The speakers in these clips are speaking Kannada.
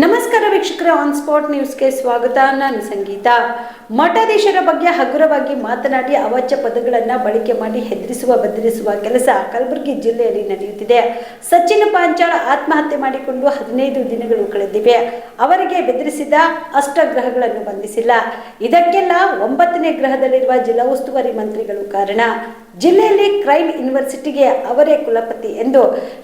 ನಮಸ್ಕಾರ ವೀಕ್ಷಕರ ಆನ್ ಸ್ಪಾಟ್ ನ್ಯೂಸ್ಗೆ ಸ್ವಾಗತ. ನಾನು ಸಂಗೀತ. ಮಠಾಧೀಶರ ಬಗ್ಗೆ ಹಗುರವಾಗಿ ಮಾತನಾಡಿ ಅವಾಚ್ಯ ಪದಗಳನ್ನು ಬಳಕೆ ಮಾಡಿ ಹೆದರಿಸುವ, ಬದಲಿಸುವ ಕೆಲಸ ಕಲಬುರಗಿ ಜಿಲ್ಲೆಯಲ್ಲಿ ನಡೆಯುತ್ತಿದೆ. ಸಚಿನ್ ಪಾಂಚಾಳ ಆತ್ಮಹತ್ಯೆ ಮಾಡಿಕೊಂಡು ಹದಿನೈದು ದಿನಗಳು ಕಳೆದಿವೆ. ಅವರಿಗೆ ಬೆದರಿಸಿದ ಅಷ್ಟಗ್ರಹಗಳನ್ನು ಬಂಧಿಸಿಲ್ಲ. ಇದಕ್ಕೆಲ್ಲ ಒಂಬತ್ತನೇ ಗ್ರಹದಲ್ಲಿರುವ ಜಿಲ್ಲಾ ಉಸ್ತುವಾರಿ ಮಂತ್ರಿಗಳು ಕಾರಣ. ಜಿಲ್ಲೆಯಲ್ಲಿ ಕ್ರೈಮ್ ಯೂನಿವರ್ಸಿಟಿಗೆ ಅವರೇ ಕುಲಪತಿ ಎಂದು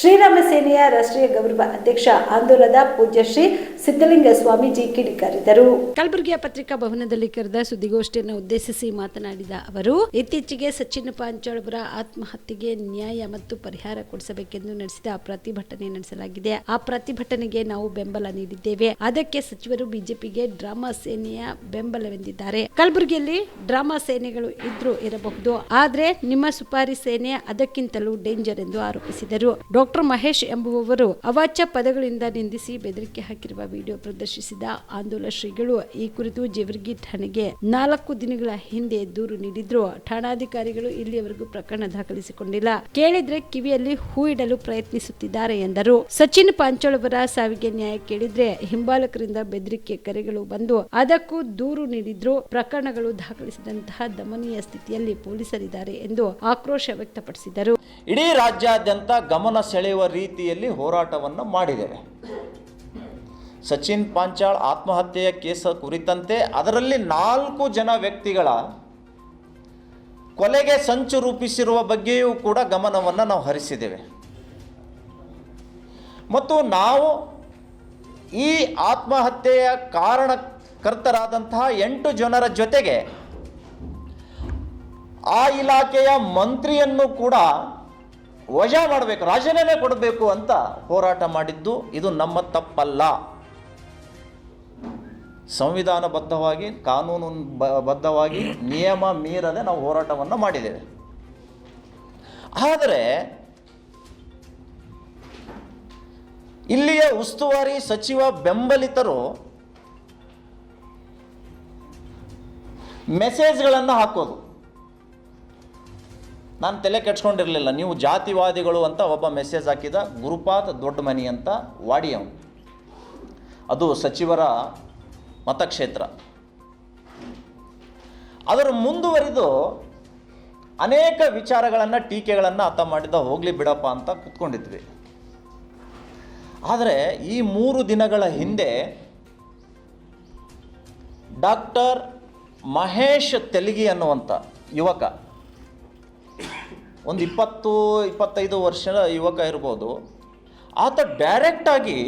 ಶ್ರೀರಾಮ ಸೇನೆಯ ರಾಷ್ಟ್ರೀಯ ಗೌರವ ಅಧ್ಯಕ್ಷ ಆಂದೋಲನದ ಪೂಜ್ಯ ಶ್ರೀ ಸಿದ್ದಲಿಂಗ ಸ್ವಾಮೀಜಿ ಕಿಡಿಕಾರಿದರು. ಕಲಬುರಗಿಯ ಪತ್ರಿಕಾ ಭವನದಲ್ಲಿ ಕರೆದ ಸುದ್ದಿಗೋಷ್ಠಿಯನ್ನು ಉದ್ದೇಶಿಸಿ ಮಾತನಾಡಿದ ಅವರು, ಇತ್ತೀಚೆಗೆ ಸಚಿನ್ ಪಾಂಚಾಳ್ ಆತ್ಮಹತ್ಯೆಗೆ ನ್ಯಾಯ ಮತ್ತು ಪರಿಹಾರ ಕೊಡಿಸಬೇಕೆಂದು ನಡೆಸಿದ ಪ್ರತಿಭಟನೆ ನಡೆಸಲಾಗಿದೆ. ಆ ಪ್ರತಿಭಟನೆಗೆ ನಾವು ಬೆಂಬಲ ನೀಡಿದ್ದೇವೆ. ಅದಕ್ಕೆ ಸಚಿವರು ಬಿಜೆಪಿಗೆ ಡ್ರಾಮಾ ಸೇನೆಯ ಬೆಂಬಲವೆಂದಿದ್ದಾರೆ. ಕಲಬುರಗಿಯಲ್ಲಿ ಡ್ರಾಮಾ ಸೇನೆಗಳು ಇದ್ರೂ ಇರಬಹುದು. ಆದ್ರೆ ನಿಮ್ಮ ಸುಪಾರಿ ಸೇನೆ ಅದಕ್ಕಿಂತಲೂ ಡೇಂಜರ್ ಎಂದು ಆರೋಪಿಸಿದರು. ಡಾಕ್ಟರ್ ಮಹೇಶ್ ಎಂಬುವವರು ಅವಾಚ್ಯ ಪದಗಳಿಂದ ನಿಂದಿಸಿ ಬೆದರಿಕೆ ಹಾಕಿರುವ ವಿಡಿಯೋ ಪ್ರದರ್ಶಿಸಿದ ಆಂದೋಲನ ಶ್ರೀಗಳು ಈ ಕುರಿತು ಜೇವರ್ಗಿ ಠಾಣೆಗೆ ನಾಲ್ಕು ದಿನಗಳ ಹಿಂದೆ ದೂರು ನೀಡಿದ್ರು. ಠಾಣಾಧಿಕಾರಿಗಳು ಇಲ್ಲಿಯವರೆಗೂ ಪ್ರಕರಣ ದಾಖಲಿಸಿಕೊಂಡಿಲ್ಲ. ಕೇಳಿದ್ರೆ ಕಿವಿಯಲ್ಲಿ ಹೂ ಇಡಲು ಪ್ರಯತ್ನಿಸುತ್ತಿದ್ದಾರೆ ಎಂದರು. ಸಚಿನ್ ಪಾಂಚೋಳ್ ಅವರ ಸಾವಿಗೆ ನ್ಯಾಯ ಕೇಳಿದ್ರೆ ಹಿಂಬಾಲಕರಿಂದ ಬೆದರಿಕೆ ಕರೆಗಳು ಬಂದು ಅದಕ್ಕೂ ದೂರು ನೀಡಿದ್ರು. ಪ್ರಕರಣಗಳು ದಾಖಲಿಸಿದಂತಹ ದಮನೀಯ ಸ್ಥಿತಿಯಲ್ಲಿ ಪೊಲೀಸರಿದ್ದಾರೆ ಎಂದು ಆಕ್ರೋಶ ವ್ಯಕ್ತಪಡಿಸಿದರು. ಇಡೀ ರಾಜ್ಯಾದ್ಯಂತ ಗಮನ ಸೆಳೆಯುವ ರೀತಿಯಲ್ಲಿ ಹೋರಾಟವನ್ನು ಮಾಡಿದ್ದೇವೆ ಸಚಿನ್ ಪಾಂಚಾಳ್ ಆತ್ಮಹತ್ಯೆಯ ಕೇಸ ಕುರಿತಂತೆ ಅದರಲ್ಲಿ ನಾಲ್ಕು ಜನ ವ್ಯಕ್ತಿಗಳ ಕೊಲೆಗೆ ಸಂಚು ರೂಪಿಸಿರುವ ಬಗ್ಗೆಯೂ ಕೂಡ ಗಮನವನ್ನು ನಾವು ಹರಿಸಿದ್ದೇವೆ. ಮತ್ತು ನಾವು ಈ ಆತ್ಮಹತ್ಯೆಯ ಕಾರಣಕರ್ತರಾದಂತಹ ಎಂಟು ಜನರ ಜೊತೆಗೆ ಆ ಇಲಾಖೆಯ ಮಂತ್ರಿಯನ್ನು ಕೂಡ ವಜಾ ಮಾಡಬೇಕು, ರಾಜೀನಾಮೆ ಕೊಡಬೇಕು ಅಂತ ಹೋರಾಟ ಮಾಡಿದ್ದು ಇದು ನಮ್ಮ ತಪ್ಪಲ್ಲ. ಸಂವಿಧಾನಬದ್ಧವಾಗಿ ಕಾನೂನು ಬದ್ಧವಾಗಿ ನಿಯಮ ಮೀರದೆ ನಾವು ಹೋರಾಟವನ್ನು ಮಾಡಿದ್ದೇವೆ. ಆದರೆ ಇಲ್ಲಿಯ ಉಸ್ತುವಾರಿ ಸಚಿವ ಬೆಂಬಲಿತರು ಮೆಸೇಜ್ಗಳನ್ನು ಹಾಕೋದು. ನಾನು ತಲೆ ಕೆಡ್ಸ್ಕೊಂಡಿರಲಿಲ್ಲ. ನೀವು ಜಾತಿವಾದಿಗಳು ಅಂತ ಒಬ್ಬ ಮೆಸೇಜ್ ಹಾಕಿದ, ಗುರುಪಾತ್ ದೊಡ್ಡ ಮನಿ ಅಂತ ವಾಡಿಯವ್ ಅದು ಸಚಿವರ ಮತಕ್ಷೇತ್ರ. ಅದರ ಮುಂದುವರಿದು ಅನೇಕ ವಿಚಾರಗಳನ್ನು, ಟೀಕೆಗಳನ್ನು ಅರ್ಥ ಮಾಡಿದ, ಹೋಗಲಿ ಬಿಡಪ್ಪ ಅಂತ ಕೂತ್ಕೊಂಡಿದ್ವಿ. ಆದರೆ ಈ ಮೂರು ದಿನಗಳ ಹಿಂದೆ ಡಾಕ್ಟರ್ ಮಹೇಶ್ ತೆಲಗಿ ಅನ್ನುವಂಥ ಯುವಕ ಒಂದು ಇಪ್ಪತ್ತು, ಇಪ್ಪತ್ತೈದು ವರ್ಷದ ಯುವಕ ಇರ್ಬೋದು. ಆತ ಡೈರೆಕ್ಟಾಗಿ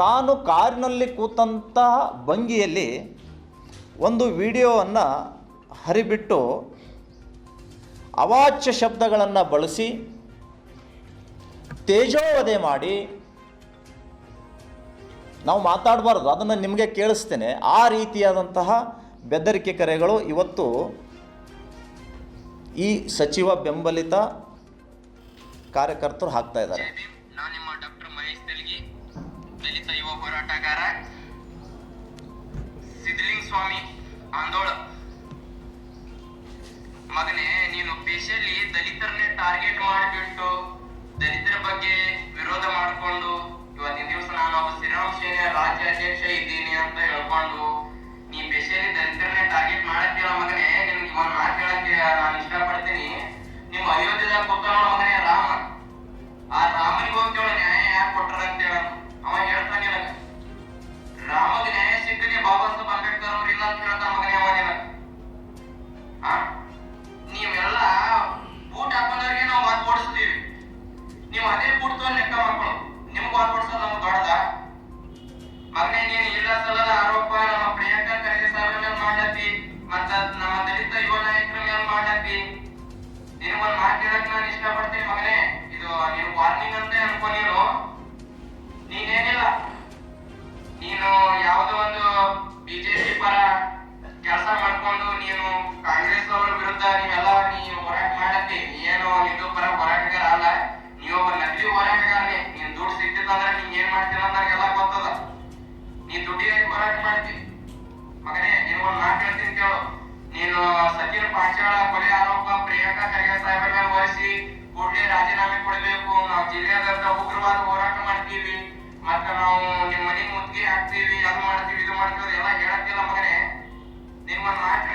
ತಾನು ಕಾರಿನಲ್ಲಿ ಕೂತಂತಹ ಭಂಗಿಯಲ್ಲಿ ಒಂದು ವಿಡಿಯೋವನ್ನು ಹರಿಬಿಟ್ಟು ಅವಾಚ್ಯ ಶಬ್ದಗಳನ್ನು ಬಳಸಿ ತೇಜೋವಧೆ ಮಾಡಿ ನಾವು ಮಾತಾಡಬಾರ್ದು, ಅದನ್ನು ನಿಮಗೆ ಕೇಳಿಸ್ತೇನೆ. ಆ ರೀತಿಯಾದಂತಹ ಬೆದರಿಕೆ ಕರೆಗಳು ಇವತ್ತು ಈ ಸಚಿವ ಬೆಂಬಲಿತ ಕಾರ್ಯಕರ್ತರು ಹಾಕ್ತಾ ಇದ್ದಾರೆ. ಸ್ವಾಮಿ ಆಂದೋಳ ಮಗನೇ, ನೀನು ದಲಿತರನ್ನೇ ಟಾರ್ಗೆಟ್ ಮಾಡಿಬಿಟ್ಟು ದಲಿತರ ಬಗ್ಗೆ ವಿರೋಧ ಮಾಡಿಕೊಂಡು, ಇವತ್ತಿನ ದಿವಸ ನಾನು ಒಬ್ಬ ಶ್ರೀರಾಮ ರಾಜ್ಯಾಧ್ಯಕ್ಷ ಇದ್ದೀನಿ ಅಂತ ಹೇಳ್ಕೊಂಡು ನೀನೇನೋ ಇದು ಬರ ಹೋರಾಟಗಾರ ಅಲ್ಲ. ನೀವು ಒಬ್ಬ ನಕಲಿ ಹೋರಾಟಗಾರ ನೀನ್ ದುಡ್ಡು ಸಿಗ್ತಿತ್ತಂದ್ರೆ ನೀನ್ ಏನ್ ಮಾಡ್ತೀರ ಅಂತ ಎಲ್ಲ ಗೊತ್ತದ. ನೀ ದುಡ್ಡಿನ ಹೋರಾಟ ಮಾಡ್ತಿ? ಮಗನೇ ನಿನ್ ಒಂದ್ ಮಾತು ಹೇಳ್ತೀನಿ ಕೇಳು. ನೀನು ಸಚಿನ್ ಪಾಠಶಾಲ ಕೊಲೆ ಆರೋಪ ಪ್ರಿಯಾಂಕಾ ಖರ್ಗೆ ಸಾಹೇಬರ ಮೇಲೆ ಹೊರಿಸಿ, ಕೂಡಲೇ ರಾಜೀನಾಮೆ ಕೊಡಬೇಕು. ನಾವು ಜಿಲ್ಲೆಯಾದ್ಯಂತ ಉಗ್ರವಾದ ಹೋರಾಟ ಮಾಡ್ತೀವಿ. ಮತ್ತ ನಾವು ನಿಮ್ ಮನೆಗೆ ಮುತ್ತಿಗೆ ಹಾಕ್ತೀವಿ, ಅದು ಮಾಡ್ತೀವಿ, ಇದು ಮಾಡ್ತೀವಿ ಎಲ್ಲ ಹೇಳತ್ತಿಲ್ಲ ಮಗನೇ. ನಿಮ್ಮ ಒಂದ್ ಮಾತು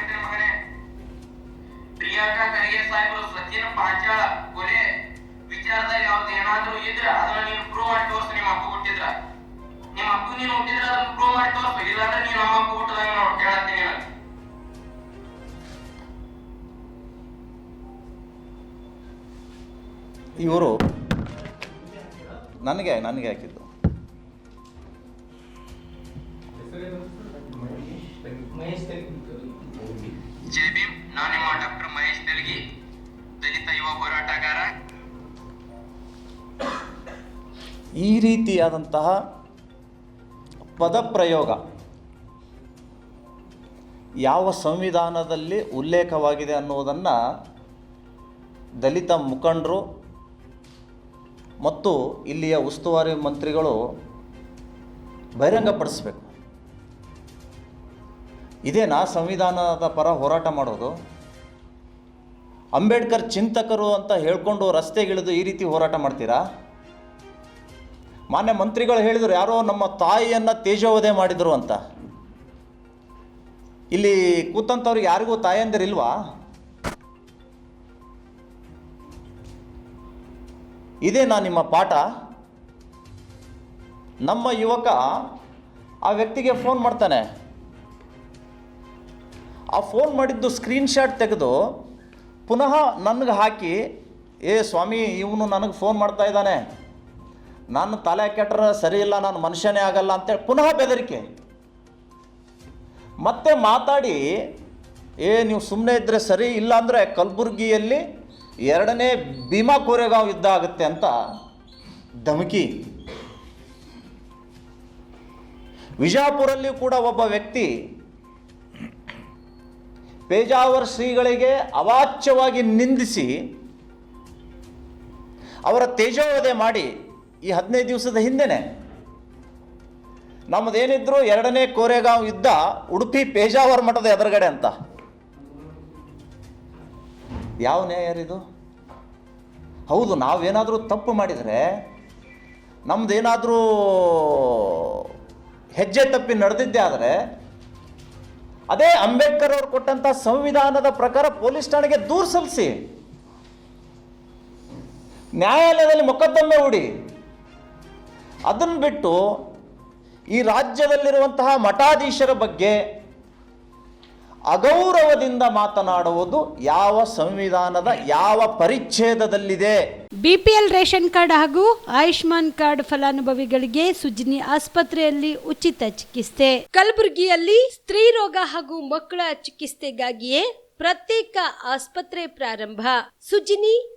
ವಿಜಯಕ್ಕ ಕರಿಗೆ ಸಾಹೇಬರು ಸತ್ಯನ ಪಾಂಚಾಳ ಕೊಲೆ ವಿಚಾರದಲ್ಲಿ ಅವ್ರದ್ದು ಏನಾದ್ರೂ ಇದ್ರೆ ಅದನ್ನ ನೀನು ಪ್ರೂವ್ ಮಾಡಿ ತೋರಿಸು ನಿಮ್ಮ ಅಪ್ಪ ಕೊಟ್ಟಿದ್ರ ನಿಮ್ಮ ಅಪ್ಪ ನೀನು ಹುಟ್ಟಿದ್ರೆ ಅದನ್ನ ಪ್ರೂವ್ ಮಾಡಿ ತೋರಿಸು ಇಲ್ಲಾಂದ್ರೆ ನೀನು ಅಮ್ಮ ಅಪ್ಪ ಹುಟ್ಟದಂಗ ನೋಡು ಕೇಳತ್ತೀನಿ ಇವರು ನನಗೆ ನನಗೆ ಹಾಕಿದ್ದು. ಜೈ ಭೀಮ್ ನಾನು ಈ ರೀತಿಯಾದಂತಹ ಪದಪ್ರಯೋಗ ಯಾವ ಸಂವಿಧಾನದಲ್ಲಿ ಉಲ್ಲೇಖವಾಗಿದೆ ಅನ್ನುವುದನ್ನು ದಲಿತ ಮುಖಂಡರು ಮತ್ತು ಇಲ್ಲಿಯ ಉಸ್ತುವಾರಿ ಮಂತ್ರಿಗಳು ಬಹಿರಂಗಪಡಿಸಬೇಕು. ಇದೇನಾ ಸಂವಿಧಾನದ ಪರ ಹೋರಾಟ ಮಾಡೋದು? ಅಂಬೇಡ್ಕರ್ ಚಿಂತಕರು ಅಂತ ಹೇಳ್ಕೊಂಡು ರಸ್ತೆಗಿಳಿದು ಈ ರೀತಿ ಹೋರಾಟ ಮಾಡ್ತೀರಾ? ಮಾನ್ಯ ಮಂತ್ರಿಗಳು ಹೇಳಿದರು, ಯಾರೋ ನಮ್ಮ ತಾಯಿಯನ್ನು ತೇಜೋವಧೆ ಮಾಡಿದರು ಅಂತ. ಇಲ್ಲಿ ಕೂತಂಥವ್ರಿಗೆ ಯಾರಿಗೂ ತಾಯಂದಿರಿಲ್ವಾ ಇದೇನಾ ನಿಮ್ಮ ಪಾಠ? ನಮ್ಮ ಯುವಕ ಆ ವ್ಯಕ್ತಿಗೆ ಫೋನ್ ಮಾಡ್ತಾನೆ. ಆ ಫೋನ್ ಮಾಡಿದ್ದು ಸ್ಕ್ರೀನ್ಶಾಟ್ ತೆಗೆದು ಪುನಃ ನನಗೆ ಹಾಕಿ, ಏ ಸ್ವಾಮಿ, ಇವನು ನನಗೆ ಫೋನ್ ಮಾಡ್ತಾ ಇದ್ದಾನೆ. ನಾನು ತಲೆ ಕೆಟ್ಟರೆ ಸರಿ ಇಲ್ಲ, ನಾನು ಮನುಷ್ಯನೇ ಆಗಲ್ಲ ಅಂತೇಳಿ ಪುನಃ ಬೆದರಿಕೆ. ಮತ್ತೆ ಮಾತಾಡಿ, ಏ, ನೀವು ಸುಮ್ಮನೆ ಇದ್ದರೆ ಸರಿ ಇಲ್ಲ ಅಂದರೆ ಕಲಬುರಗಿಯಲ್ಲಿ ಎರಡನೇ ಭೀಮಾ ಕೋರೆಗಾಂವ್ ಯುದ್ಧ ಆಗುತ್ತೆ ಅಂತ ಧಮಕಿ. ವಿಜಾಪುರಲ್ಲಿ ಕೂಡ ಒಬ್ಬ ವ್ಯಕ್ತಿ ಪೇಜಾವರ್ ಶ್ರೀಗಳಿಗೆ ಅವಾಚ್ಯವಾಗಿ ನಿಂದಿಸಿ ಅವರ ತೇಜೋವಧೆ ಮಾಡಿ ಈ ಹದಿನೈದು ದಿವಸದ ಹಿಂದೆನೆ ನಮ್ಮದೇನಿದ್ರು ಎರಡನೇ ಕೋರೆಗಾಂವ್ ಯುದ್ಧ ಉಡುಪಿ ಪೇಜಾವರ್ ಮಠದ ಎದುರುಗಡೆ ಅಂತ. ಯಾವ ನ್ಯಾಯ ಇದು? ಹೌದು, ನಾವೇನಾದರೂ ತಪ್ಪು ಮಾಡಿದರೆ ನಮ್ಮದೇನಾದರೂ ಹೆಜ್ಜೆ ತಪ್ಪಿ ನಡೆದಿದ್ದೆ ಆದರೆ ಅದೇ ಅಂಬೇಡ್ಕರ್ ಅವರು ಕೊಟ್ಟಂಥ ಸಂವಿಧಾನದ ಪ್ರಕಾರ ಪೊಲೀಸ್ ಠಾಣೆಗೆ ದೂರು ಸಲ್ಲಿಸಿ ನ್ಯಾಯಾಲಯದಲ್ಲಿ ಮೊಕದ್ದಮೆ ಹೂಡಿ ಅದನ್ನು ಬಿಟ್ಟು ಈ ರಾಜ್ಯದಲ್ಲಿರುವಂತಹ ಮಠಾಧೀಶರ ಬಗ್ಗೆ ಅಗೌರವದಿಂದ ಮಾತನಾಡುವುದು ಯಾವ ಸಂವಿಧಾನದ ಯಾವ ಪರಿಚ್ಛೇದದಲ್ಲಿದೆ? ಬಿಪಿಎಲ್ ರೇಷನ್ ಕಾರ್ಡ್ ಹಾಗೂ ಆಯುಷ್ಮಾನ್ ಕಾರ್ಡ್ ಫಲಾನುಭವಿಗಳಿಗೆ ಸುಜಿನಿ ಆಸ್ಪತ್ರೆಯಲ್ಲಿ ಉಚಿತ ಚಿಕಿತ್ಸೆ. ಕಲಬುರಗಿಯಲ್ಲಿ ಸ್ತ್ರೀ ರೋಗ ಹಾಗೂ ಮಕ್ಕಳ ಚಿಕಿತ್ಸೆಗಾಗಿಯೇ ಪ್ರತ್ಯೇಕ ಆಸ್ಪತ್ರೆ ಪ್ರಾರಂಭ. ಸುಜಿನಿ